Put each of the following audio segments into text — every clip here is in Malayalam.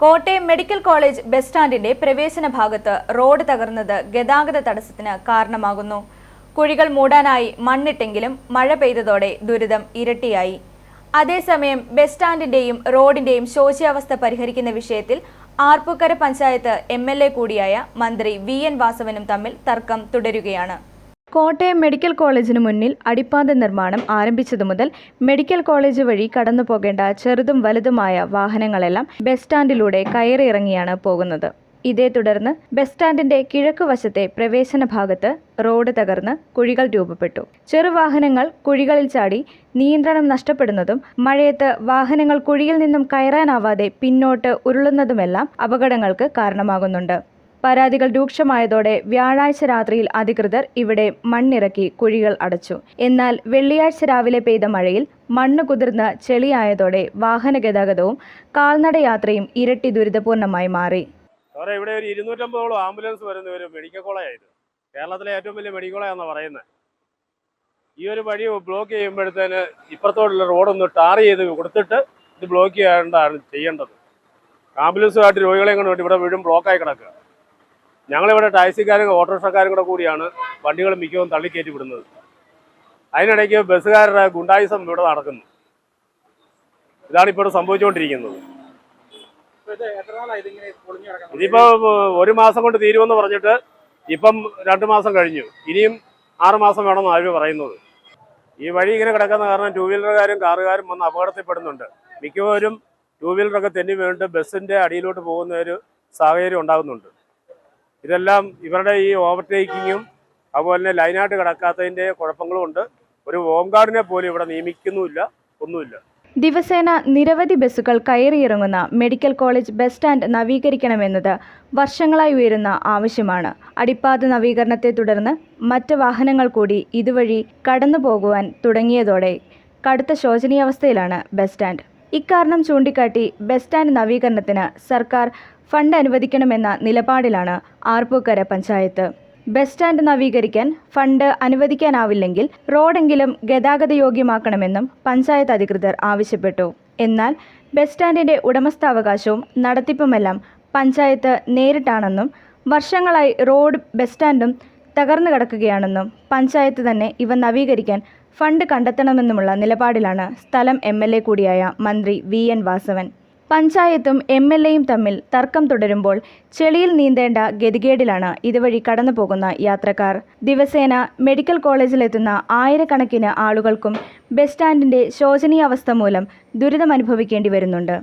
കോട്ടയം മെഡിക്കൽ കോളേജ് ബസ് സ്റ്റാൻഡിന്റെ പ്രവേശന ഭാഗത്ത് റോഡ് തകർന്നത് ഗതാഗത തടസ്സത്തിന് കാരണമാകുന്നു. കുഴികൾ മൂടാനായി മണ്ണിട്ടെങ്കിലും മഴ പെയ്തതോടെ ദുരിതം ഇരട്ടിയായി. അതേസമയം ബസ് സ്റ്റാൻഡിന്റെയും റോഡിന്റെയും ശോച്യാവസ്ഥ പരിഹരിക്കുന്ന വിഷയത്തിൽ ആർപ്പൂക്കര പഞ്ചായത്ത് എം കൂടിയായ മന്ത്രി വി എൻ വാസവനും തമ്മിൽ തർക്കം തുടരുകയാണ്. കോട്ടയം മെഡിക്കൽ കോളേജിന് മുന്നിൽ അടിപ്പാത നിർമ്മാണം ആരംഭിച്ചതു മുതൽ മെഡിക്കൽ കോളേജ് വഴി കടന്നു പോകേണ്ട ചെറുതും വലുതുമായ വാഹനങ്ങളെല്ലാം ബസ് സ്റ്റാൻഡിലൂടെ കയറിയിറങ്ങിയാണ് പോകുന്നത്. ഇതേ തുടർന്ന് ബസ് സ്റ്റാൻഡിന്റെ കിഴക്ക് വശത്തെ പ്രവേശന ഭാഗത്ത് റോഡ് തകർന്ന് കുഴികൾ രൂപപ്പെട്ടു. ചെറുവാഹനങ്ങൾ കുഴികളിൽ ചാടി നിയന്ത്രണം നഷ്ടപ്പെടുന്നതും മഴയത്ത് വാഹനങ്ങൾ കുഴിയിൽ നിന്നും കയറാനാവാതെ പിന്നോട്ട് ഉരുളുന്നതുമെല്ലാം അപകടങ്ങൾക്ക് കാരണമാകുന്നുണ്ട്. പരാതികൾ രൂക്ഷമായതോടെ വ്യാഴാഴ്ച രാത്രിയിൽ അധികൃതർ ഇവിടെ മണ്ണിറക്കി കുഴികൾ അടച്ചു. എന്നാൽ വെള്ളിയാഴ്ച രാവിലെ പെയ്ത മഴയിൽ മണ്ണ് കുതിർന്ന് ചെളിയായതോടെ വാഹന ഗതാഗതവും കാൽനടയാത്രയും ഇരട്ടി ദുരിതപൂർണമായി മാറി. ഇവിടെ ഒരു ഇരുന്നൂറ്റമ്പതോളം ആംബുലൻസ് വരുന്ന ഒരു മെഡിക്കൽ കോളേജായിരുന്നു കേരളത്തിലെ ഏറ്റവും വലിയ മെഡിക്കൽ കോളേജാണെന്നാണ് പറയുന്നത് ഈ ഒരു വഴി ബ്ലോക്ക് ചെയ്യുമ്പോഴത്തേന് ഇപ്പുറത്തോട്ടുള്ള റോഡൊന്ന് ടാർ ചെയ്ത് കൊടുത്തിട്ട് ഇത് ബ്ലോക്ക് ചെയ്യേണ്ടതാണ് ചെയ്യേണ്ടത്. ആംബുലൻസുമായിട്ട് രോഗികളെ കൊണ്ട് ഇവിടെ വീഴും ബ്ലോക്കായി കിടക്കുക. ഞങ്ങളിവിടെ ടാക്സിക്കാരും ഓട്ടോറിക്ഷക്കാരും കൂടെ കൂടിയാണ് വണ്ടികൾ മിക്കവും തള്ളിക്കയറ്റി വിടുന്നത് അതിനിടയ്ക്ക് ബസ്സുകാരുടെ ഗുണ്ടായുസം ഇവിടെ നടക്കുന്നു. ഇതാണ് ഇപ്പോൾ സംഭവിച്ചുകൊണ്ടിരിക്കുന്നത്. ഇതിപ്പോ ഒരു മാസം കൊണ്ട് തീരുമെന്ന് പറഞ്ഞിട്ട് ഇപ്പം രണ്ട് മാസം കഴിഞ്ഞു. ഇനിയും ആറ് മാസം വേണമെന്ന് ആര് പറയുന്നത്. ഈ വഴി ഇങ്ങനെ കിടക്കുന്ന കാരണം ടൂ വീലറുകാരും കാറുകാരും വന്ന് അപകടത്തിൽപ്പെടുന്നുണ്ട്. മിക്കവരും ടൂ വീലറൊക്കെ തെന്നി വീണിട്ട് ബസ്സിന്റെ അടിയിലോട്ട് പോകുന്ന ഒരു സാഹചര്യം ഉണ്ടാകുന്നുണ്ട്. ഇതെല്ലാം ഇവരുടെ ഈ ഓവർടേക്കിങ്ങും അതുപോലെ തന്നെ ലൈനായിട്ട് കിടക്കാത്തതിന്റെ കുഴപ്പങ്ങളും ഉണ്ട്. ഒരു ഹോം ഗാർഡിനെ പോലും ഇവിടെ നിയമിക്കുന്നുമില്ല ഒന്നുമില്ല. ദിവസേന നിരവധി ബസ്സുകൾ കയറിയിറങ്ങുന്ന മെഡിക്കൽ കോളേജ് ബസ് സ്റ്റാൻഡ് നവീകരിക്കണമെന്നത് വർഷങ്ങളായി ഉയരുന്ന ആവശ്യമാണ്. അടിപ്പാത നവീകരണത്തെ തുടർന്ന് മറ്റ് വാഹനങ്ങൾ കൂടി ഇതുവഴി കടന്നു പോകുവാൻ തുടങ്ങിയതോടെ കടുത്ത ശോചനീയാവസ്ഥയിലാണ് ബസ് സ്റ്റാൻഡ്. ഇക്കാരണം ചൂണ്ടിക്കാട്ടി ബസ് സ്റ്റാൻഡ് നവീകരണത്തിന് സർക്കാർ ഫണ്ട് അനുവദിക്കണമെന്ന നിലപാടിലാണ് ആർപ്പൂക്കര പഞ്ചായത്ത്. ബസ് സ്റ്റാൻഡ് നവീകരിക്കാൻ ഫണ്ട് അനുവദിക്കാനാവില്ലെങ്കിൽ റോഡെങ്കിലും ഗതാഗത യോഗ്യമാക്കണമെന്നും പഞ്ചായത്ത് അധികൃതർ ആവശ്യപ്പെട്ടു. എന്നാൽ ബസ് സ്റ്റാൻഡിന്റെ ഉടമസ്ഥാവകാശവും നടത്തിപ്പുമെല്ലാം പഞ്ചായത്ത് നേരിട്ടാണെന്നും വർഷങ്ങളായി റോഡ് ബസ് സ്റ്റാൻഡും തകർന്നു കിടക്കുകയാണെന്നും പഞ്ചായത്ത് തന്നെ ഇവ നവീകരിക്കാൻ ഫണ്ട് കണ്ടെത്തണമെന്നുമുള്ള നിലപാടിലാണ് സ്ഥലം എം എൽ എ കൂടിയായ മന്ത്രി വി എൻ വാസവൻ. പഞ്ചായത്തും എം എൽ എയും തമ്മിൽ തർക്കം തുടരുമ്പോൾ ചെളിയിൽ നീന്തേണ്ട ഗതികേടിലാണ് ഇതുവഴി കടന്നു പോകുന്ന യാത്രക്കാർ. ദിവസേന മെഡിക്കൽ കോളേജിലെത്തുന്ന ആയിരക്കണക്കിന് ആളുകൾക്കും ബസ് സ്റ്റാൻഡിന്റെ ശോചനീയാവസ്ഥ മൂലം ദുരിതമനുഭവിക്കേണ്ടി വരുന്നുണ്ട്.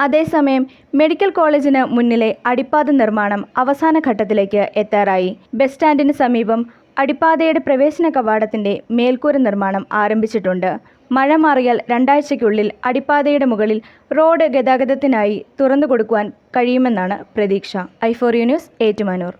അതേസമയം മെഡിക്കൽ കോളേജിന് മുന്നിലെ അടിപ്പാത നിർമ്മാണം അവസാന ഘട്ടത്തിലേക്ക് എത്താറായി. ബസ് സ്റ്റാൻഡിന് സമീപം അടിപ്പാതയുടെ പ്രവേശന കവാടത്തിന്റെ മേൽക്കൂര നിർമ്മാണം ആരംഭിച്ചിട്ടുണ്ട്. മഴ മാറിയാൽ രണ്ടാഴ്ചയ്ക്കുള്ളിൽ അടിപ്പാതയുടെ മുകളിൽ റോഡ് ഗതാഗതത്തിനായി തുറന്നു കൊടുക്കുവാൻ കഴിയുമെന്നാണ് പ്രതീക്ഷ. ഐഫോറിയ ന്യൂസ് ഏറ്റുമാനൂർ.